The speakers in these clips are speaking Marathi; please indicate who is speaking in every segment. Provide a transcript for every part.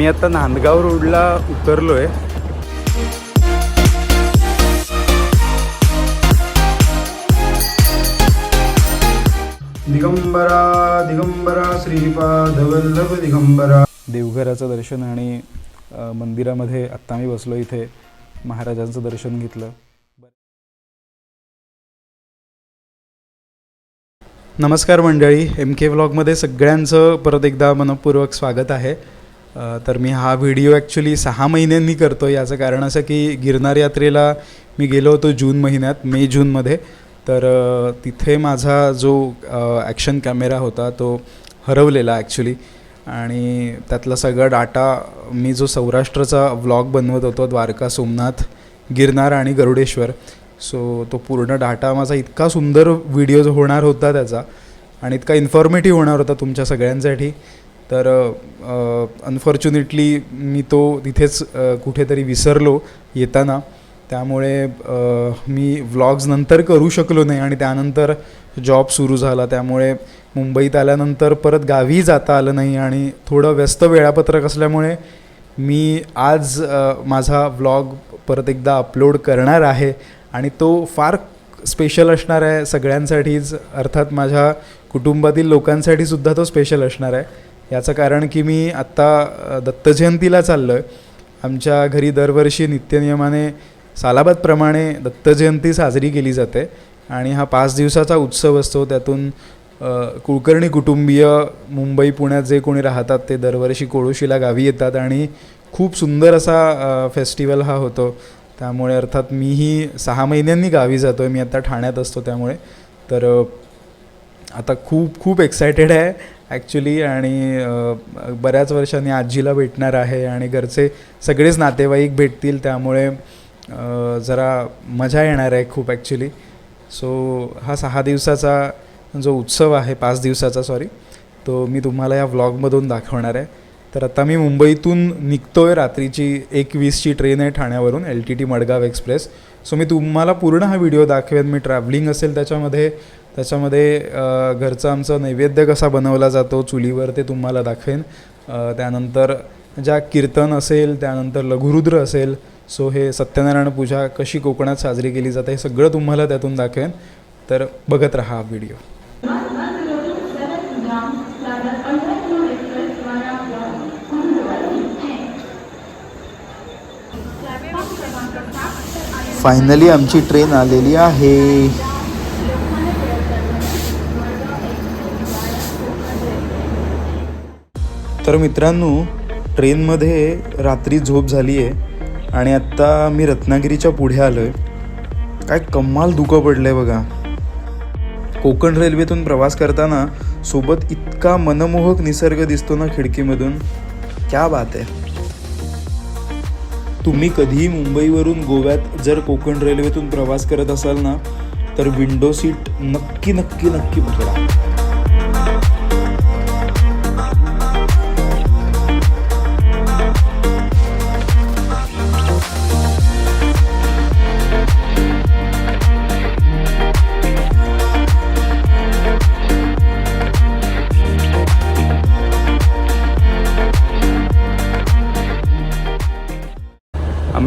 Speaker 1: आम्ही आता नांदगाव रोडला उतरलो आहे
Speaker 2: दिगंबरा दिगंबरा श्रीपाद वल्लभ दिगंबरा.
Speaker 1: देवघराचं दर्शन आणि मंदिरामध्ये आत्ता मी बसलो इथे. महाराजांचं दर्शन घेतलं. नमस्कार मंडळी एम के व्लॉगमध्ये सगळ्यांचं परत एकदा मनपूर्वक स्वागत आहे. तर मी हा व्हिडिओ ॲक्च्युली सहा महिन्यांनी करतो याचं कारण असं की गिरनार यात्रेला मी गेलो होतो जून महिन्यात मे जूनमध्ये. तर तिथे माझा जो ॲक्शन कॅमेरा होता तो हरवलेला ॲक्च्युली आणि त्यातला सगळा डाटा मी जो सौराष्ट्राचा व्लॉग बनवत होतो द्वारका सोमनाथ गिरनार आणि गरुडेश्वर. सो तो पूर्ण डाटा माझा इतका सुंदर व्हिडिओ होणार होता त्याचा. आणि इतका इन्फॉर्मेटिव्ह होणार होता तुमच्या सगळ्यांसाठी. तर अनफॉर्च्युनेटली मी तो तिथेच कुठेतरी विसरलो येताना. त्यामुळे मी व्लॉग्स नंतर करू शकलो नाही आणि त्यानंतर जॉब सुरू झाला. त्यामुळे मुंबईत आल्यानंतर परत गावीही जाता आलं नाही आणि थोडं व्यस्त वेळापत्रक असल्यामुळे मी आज माझा व्लॉग परत एकदा अपलोड करणार आहे आणि तो फार स्पेशल असणार आहे सगळ्यांसाठीच. अर्थात माझ्या कुटुंबातील लोकांसाठी सुद्धा तो स्पेशल असणार आहे. याचं कारण की मी आत्ता दत्तजयंतीला चाललो आहे आमच्या घरी दरवर्षी नित्यनियमाने सालाबादप्रमाणे दत्तजयंती साजरी केली जाते. आणि हा पाच दिवसाचा उत्सव असतो. त्यातून कुळकर्णी कुलकर्णी कुटुंबीय मुंबई पुण्यात जे कोणी राहतात ते दरवर्षी कोळोशीला गावी येतात. आणि खूप सुंदर असा फेस्टिवल हा होतो. त्यामुळे अर्थात मीही सहा महिन्यांनी गावी जातो आहे मी आता ठाण्यात असतो त्यामुळे. तर आता खूप खूप एक्सायटेड आहे. ॲक्च्युली आणि बऱ्याच वर्षांनी आजीला भेटणार आहे आणि घरचे सगळेच नातेवाईक भेटतील त्यामुळे जरा मजा येणार आहे खूप ॲक्च्युली सो हा सहा दिवसाचा जो उत्सव आहे पाच दिवसाचा सॉरी तो मी तुम्हाला या व्लॉगमधून दाखवणार आहे. तर आता मी मुंबईतून निघतो आहे रात्रीची एक वीसची ट्रेन आहे ठाण्यावरून L T T Madgaon express. So मी तुम्हाला पूर्ण हा व्हिडिओ दाखवेन. मी ट्रॅव्हलिंग असेल त्याच्यामध्ये त्याच्यामध्ये घरचं घरचा आमचा नैवेद्य कसा बनवला जातो चुलीवर ते तुम्हाला दाखवेन. त्यानंतर ज्या कीर्तन असेल त्यानंतर लघुरुद्र असेल सो हे सत्यनारायण पूजा कशी कोकणात साजरी केली जाते हे सगळं तुम्हाला त्यातून दाखवेन. तर बघत राहा हा व्हिडिओ.
Speaker 3: फायनली आमची ट्रेन आलेली आहे.
Speaker 1: तर मित्रांनो ट्रेनमध्ये रात्री झोप झाली आहे आणि आत्ता मी रत्नागिरीच्या पुढे आलो आहे काय कमाल धुकं पडलं आहे बघा. कोकण रेल्वेतून प्रवास करताना सोबत इतका मनमोहक निसर्ग दिसतो ना खिडकीमधून. क्या बात आहे. तुम्ही कधीही मुंबईवरून गोव्यात जर कोकण रेल्वेतून प्रवास करत असाल ना तर विंडो सीट नक्की नक्की नक्की पकडा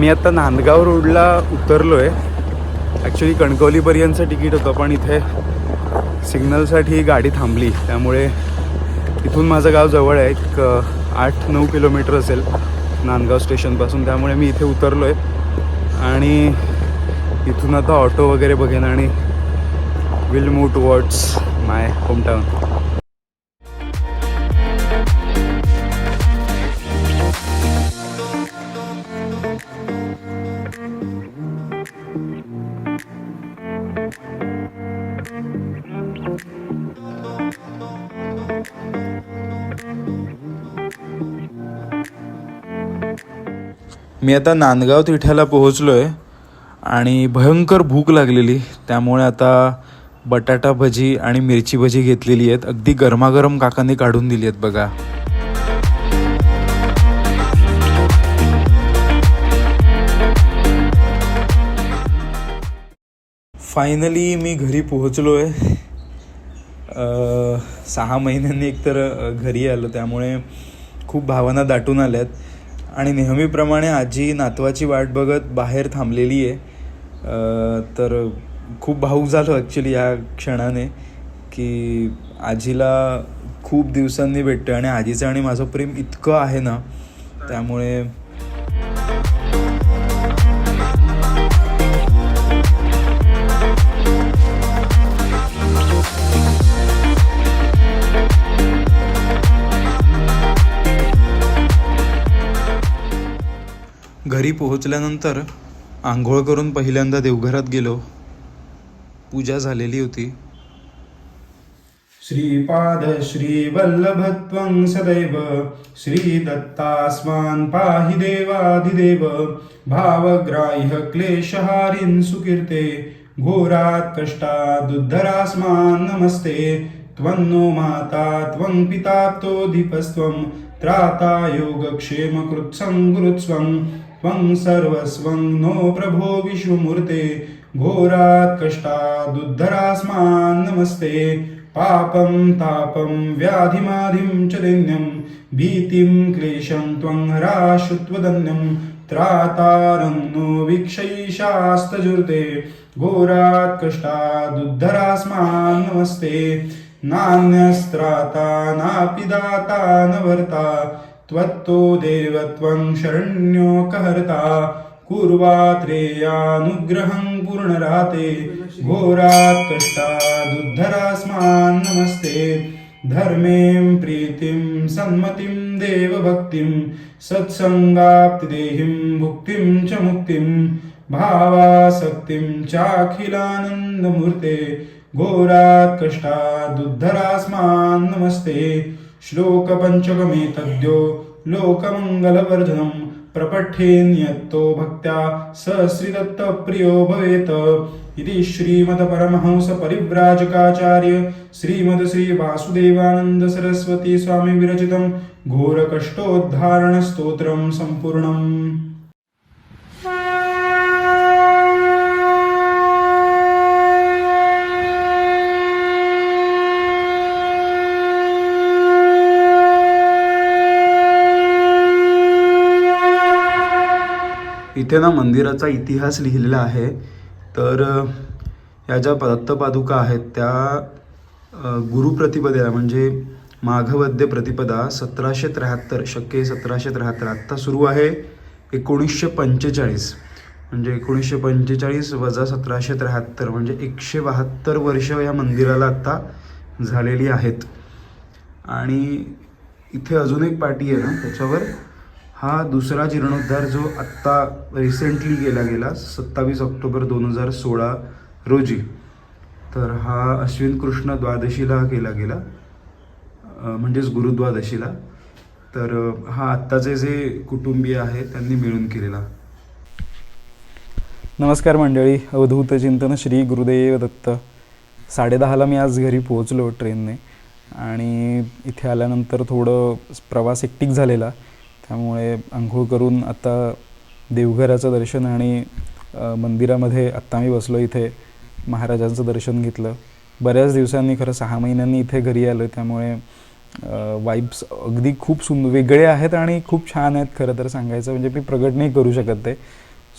Speaker 1: मी आता नांदगाव रोडला उतरलो आहे ॲक्च्युली कणकवलीपर्यंतचं तिकीट होतं पण इथे सिग्नलसाठी गाडी थांबली. त्यामुळे इथून माझं गाव जवळ आहे. एक आठ नऊ किलोमीटर असेल नांदगाव स्टेशनपासून. त्यामुळे मी इथे उतरलो आहे आणि इथून आता ऑटो वगैरे बघेन आणि will move towards my hometown
Speaker 3: मी आता नांदगाव तिठ्याला पोहोचलो आहे आणि भयंकर भूक लागलेली. त्यामुळे आता बटाटा भजी आणि मिरची भजी घेतलेली आहेत. अगदी गरमागरम काकांनी काढून दिली आहेत बघा. फायनली मी घरी पोहोचलो आहे सहा महिन्यांनी एकतर घरी आलो. त्यामुळे
Speaker 4: खूप भावना दाटून आल्या आहेत आणि नेहमीप्रमाणे आजी नातवाची वाट बघत बाहेर थांबलेली आहे. तर खूप भाऊक झालो ॲक्च्युली या क्षणाने की आजीला खूप दिवसांनी भेटतं आणि आजीचं आणि माझं प्रेम इतकं आहे ना त्यामुळे घरी पोहोचल्यानंतर आंघोळ करून पहिल्यांदा देवघरात गेलो. पूजा झालेली होती.
Speaker 1: श्रीपाद श्रीवल्लभत्वं सदैव श्रीदत्तास्मान् पाहि देवाधिदेव भावग्राह्य क्लेशहारिन् सुकीर्ते घोरात् कष्टादुद्धरास्मान् नमस्ते त्वन्नो माता त्वं पिताप्तोऽधिपस्त्वं त्राता योगक्षेमकृत्सं गुरुत्स्वम् त्वं सर्वस्वं नो प्रभो विश्वमूर्ते घोरात् कष्टादुद्धरास्मान् नमस्ते। पापं तापं व्याधिमाधिं च दैन्यं भीतिं क्लेशं त्वं हराशुत्वदन्यं त्रातारं नो वीक्षैशास्तजुर्ते घोरात् कष्टादुद्धरास्मान् नमस्ते। नान्यस्त्राता नापि दाता न वर्ता त्वत्तो देवत्वं शरण्योकहर्ता कुर्वात्रेयानुग्रहं पूर्णराते। घोरात् कष्टादुद्धरास्मान् नमस्ते। धर्में प्रीतिं सन्मतिं देवभक्तिं। सत्सङ्गाप्तिदेहिं भुक्तिं च मुक्तिं। भावासक्तिं चाखिलानन्दमूर्ते। घोरात् कष्टादुद्धरास्मान् नमस्ते। श्लोकपञ्चकमे तद्यो लोकमङ्गलवर्धनम् प्रपठे नियत्तो भक्त्या स श्रीदत्तप्रियो भवेत्। इति श्रीमदपरमहंसपरिव्राजकाचार्य श्रीमद स्वामी विरचितं घोरकष्टोद्धारणस्तोत्रं सम्पूर्णम्।
Speaker 4: इथे ना मंदिराचा इतिहास लिहिलेला आहे. तर ह्या या ज्या दत्तपादुका आहेत त्या गुरुप्रतिपदेला म्हणजे माघवद्य प्रतिपदा सतराशे त्र्याहत्तर शक्य सतराशे त्र्याहत्तर. आत्ता सुरू आहे एकोणीसशे पंचेचाळीस. म्हणजे एकोणीसशे पंचेचाळीस वजा सतराशे त्र्याहत्तर म्हणजे एकशे बहात्तर वर्ष या मंदिराला आत्ता झालेली आहेत. आणि इथे अजून एक पाटी आहे ना त्याच्यावर हा दुसरा जीर्णोद्धार जो आत्ता रिसेंटली केला गेला सत्तावीस ऑक्टोबर दोन हजार सोळा रोजी. तर हा अश्विन कृष्ण द्वादशीला हा केला गेला म्हणजेच गुरुद्वादशीला तर हा आत्ताचे जे कुटुंबीय आहे त्यांनी मिळून केलेला.
Speaker 5: नमस्कार मंडळी. अवधूत चिंतन श्री गुरुदेव दत्त. साडेदहाला मी आज घरी पोहोचलो ट्रेनने. आणि इथे आल्यानंतर थोडं प्रवास एकटीक झालेला. त्यामुळे आंघोळ करून आता देवघराचं दर्शन आणि मंदिरामध्ये आत्ता मी बसलो इथे महाराजांचं दर्शन घेतलं. बऱ्याच दिवसांनी खरं सहा महिन्यांनी इथे घरी आलो त्यामुळे वाईब्स अगदी खूप सुंदर वेगळे आहेत आणि खूप छान आहेत खरं तर सांगायचं म्हणजे मी प्रगट नाही करू शकत ते.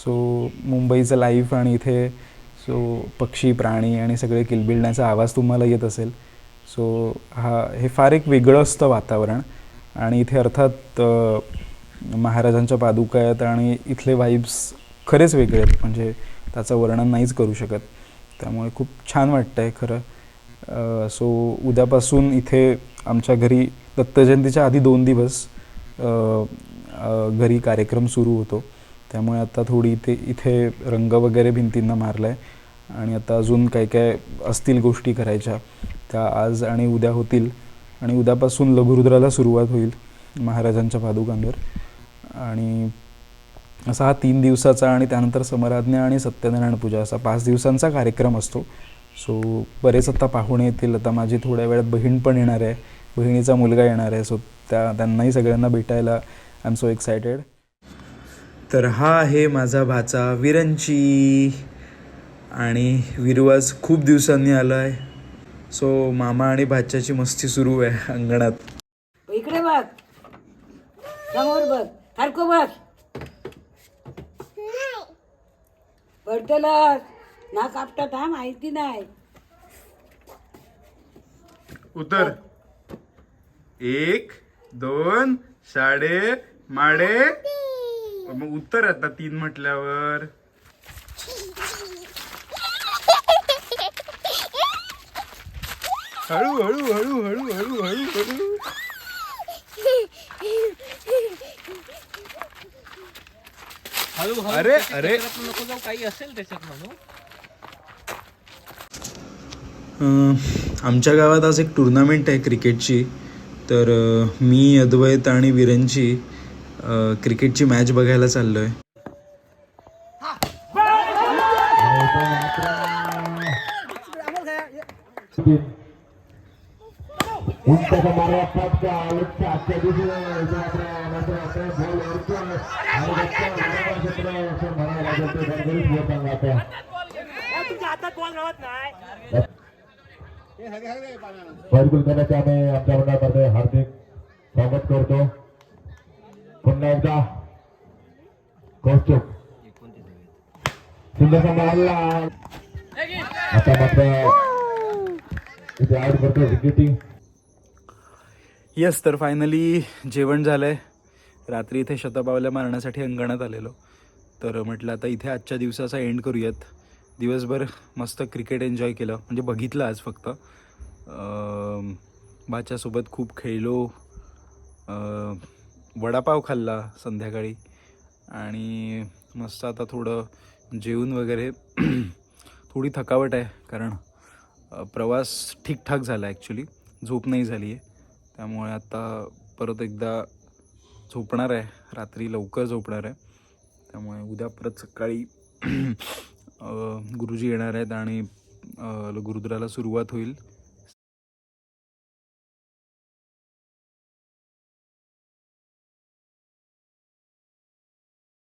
Speaker 5: सो मुंबईचं लाईफ आणि इथे सो पक्षी प्राणी आणि सगळे किलबिलण्याचा आवाज तुम्हाला येत असेल. सो हा हे फार एक वेगळं असतं वातावरण. आणि इथे अर्थात महाराजांच्या पादुका आहेत आणि इथले वाईब्स खरेच वेगळे आहेत. म्हणजे त्याचं वर्णन नाहीच करू शकत. त्यामुळे खूप छान वाटतं आहे खरं सो उद्यापासून इथे आमच्या घरी दत्तजयंतीच्या आधी दोन दिवस घरी कार्यक्रम सुरू होतो. त्यामुळे आता थोडी इथे इथे रंग वगैरे भिंतींना मारला आहे आणि आता अजून काय काय असतील गोष्टी करायच्या त्या आज आणि उद्या होतील. आणि उद्यापासून लघुरुद्राला सुरुवात होईल महाराजांच्या पादुकांवर. आणि असा हा तीन दिवसाचा आणि त्यानंतर समराज्ञा आणि सत्यनारायण पूजा असा पाच दिवसांचा कार्यक्रम असतो. सो बरेच आता पाहुणे येतील. आता माझी थोड्या वेळात बहीण पण येणार आहे. बहिणीचा मुलगा येणार आहे. सो त्या त्यांनाही सगळ्यांना भेटायला आय एम सो एक्सायटेड
Speaker 4: तर हा आहे माझा भाचा विरंची. आणि विरवाज खूप दिवसांनी आला आहे सो मामा आणि भाच्याची मस्ती सुरू आहे अंगणात.
Speaker 6: इकडे बघ. समोर बघ. सारखं बस पडतलच. ना कापतात हा माहिती नाही.
Speaker 7: उतर. एक दोन साडे माडे. मग उत्तर आता तीन म्हटल्यावर. हळू हळू हळू हळू हळू हळू हळू. अरे अरे.
Speaker 8: नको जाऊ काही असेल त्याच्यात म्हणून
Speaker 1: अं, आमच्या गावात आज एक टुर्नामेंट आहे क्रिकेटची. तर अं, मी अद्वैत आणि विरेनची अं, क्रिकेटची मॅच बघायला चाललो आहे
Speaker 9: उंटाचा मारा पटका आजच्या दिवशी उडतो आणि आता बैलकुल करण्याचे आम्ही आमच्या मंडळातर्फे हार्दिक स्वागत करतो. पुन्हा एकदा. सुंदरसा मारला आता मात्र इथे आउट करतो विकेटिंग
Speaker 1: येस तर फायनली जेवण झालं आहे रात्री इथे शतपावल्या मारण्यासाठी अंगणात आलेलो. तर म्हटलं आता इथे आजच्या दिवसाचा एंड करूयात. दिवसभर मस्त क्रिकेट एन्जॉय केलं. म्हणजे बघितलं आज फक्त. अं, बाच्यासोबत खूप खेळलो. वडापाव खाल्ला संध्याकाळी. आणि मस्त आता थोडं जेवून वगैरे. थोडी थकावट आहे कारण प्रवास ठीकठाक झाला ॲक्च्युली झोप नाही झाली आहे त्यामुळे आता परत एकदा झोपणार आहे. रात्री लवकर झोपणार आहे. त्यामुळे उद्या परत सकाळी गुरुजी येणार आहेत आणि अ, गुरुद्वाराला सुरुवात होईल.